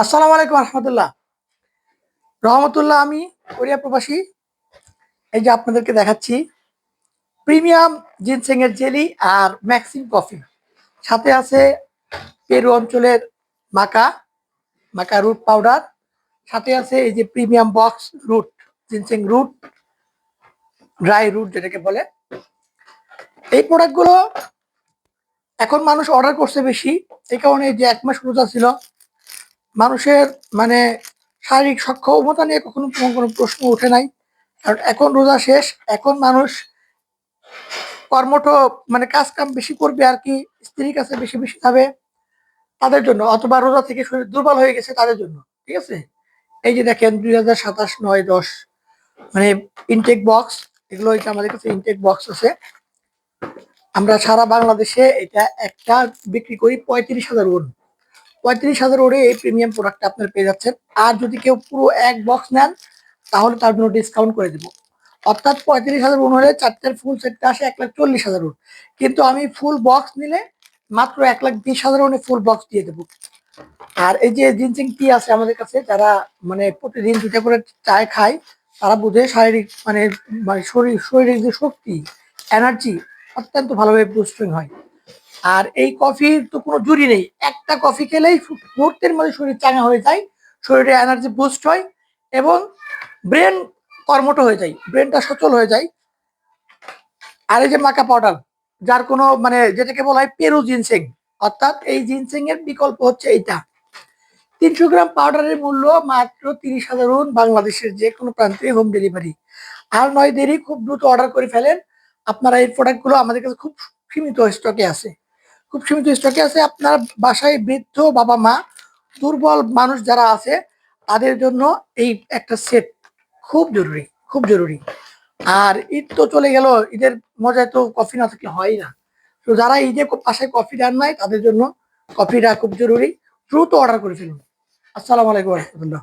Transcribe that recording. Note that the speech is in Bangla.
আসসালামু আলাইকুম রহমতুল্লাহ। রহমতুল্লাহ, আমি কোরিয়া প্রবাসী। এই যে আপনাদেরকে দেখাচ্ছি, প্রিমিয়াম জিনসেং এর জেলি আর ম্যাক্সিম কফি। সাথে আছে পেরু অঞ্চলের মাকা মাকা রুট পাউডার। সাথে আছে এই যে premium box root, ginseng root, dry root যেটাকে বলে। এই প্রোডাক্টগুলো এখন মানুষ অর্ডার করছে বেশি, এই কারণে যে এক মাস রোজা ছিল মানুষের মানে শারীরিক সক্ষমতা নিয়ে কখনো কোনো প্রশ্ন ওঠে নাই। কারণ এখন রোজা শেষ, এখন মানুষ কর্মঠ মানে কাজ কাম বেশি করবে আর কি, স্ত্রীর কাছে বেশি বেশি যাবে তাদের জন্য, অথবা রোজা থেকে শরীর দুর্বল হয়ে গেছে তাদের জন্য, ঠিক আছে? এই যে দেখেন দুই হাজার সাতাশ নয় দশ মানে ইনটেক বক্স এগুলো হচ্ছে আমাদের কাছে ইনটেক বক্স আছে। আমরা সারা বাংলাদেশে এটা একটা বিক্রি করি পঁয়ত্রিশ হাজার ওন পঁয়ত্রিশ হাজার ওরে এই প্রিমিয়াম প্রোডাক্টটা আপনার পেয়ে যাচ্ছেন। আর যদি কেউ পুরো এক বক্স নেন, তাহলে তার জন্য ডিসকাউন্ট করে দেবো। অর্থাৎ পঁয়ত্রিশ হাজার ওন হলে চারটের ফুল সেটটা আসে এক লাখ চল্লিশ হাজার ওন কিন্তু আমি ফুল বক্স নিলে মাত্র এক লাখ বিশ হাজার ওনে ফুল বক্স দিয়ে দেবো। আর এই যে জিনসিং টি আছে আমাদের কাছে, যারা মানে প্রতিদিন দুটা করে চায় খায়, তারা বুঝে শারীরিক মানে মানে শরীর, শরীরের যে শক্তি এনার্জি অত্যন্ত ভালোভাবে বুস্টিং হয়। আর এই কফির তো কোনো জুড়ি নেই। একটা কফি খেলেই মুহূর্তের মধ্যে শরীর চাঙা হয়ে যায়, শরীরে এনার্জি বুস্ট হয় এবং ব্রেন কর্মঠ হয়ে যায় ব্রেনটা সচল হয়ে যায়। আর এই যে মাকা পাউডার যার কোনো মানে যেটাকে বলা হয় পেরু জিনসেং অর্থাৎ এই জিনসেং এর বিকল্প হচ্ছে এইটা। তিনশো গ্রাম পাউডারের মূল্য মাত্র তিরিশ হাজার বাংলাদেশের যে কোনো প্রান্তে হোম ডেলিভারি আর নয়, দেরি, খুব দ্রুত অর্ডার করে ফেলেন। আপনারা এই প্রোডাক্টগুলো আমাদের কাছে খুব সীমিত স্টকে আছে। খুব সীমিত স্টকে আছে। আপনার বাসায় বৃদ্ধ বাবা মা, দুর্বল মানুষ যারা আছে, তাদের জন্য এই একটা সেট খুব জরুরি খুব জরুরি। আর ঈদ তো চলে গেল, ঈদের মজায় তো কফি না থাকলে হয় না। তো যারা ঈদে বাসায় কফি দেন নাই, তাদের জন্য কফিটা খুব জরুরি। দ্রুত অর্ডার করে ফেলুন। আসসালামু আলাইকুম রহমতুল্লাহ।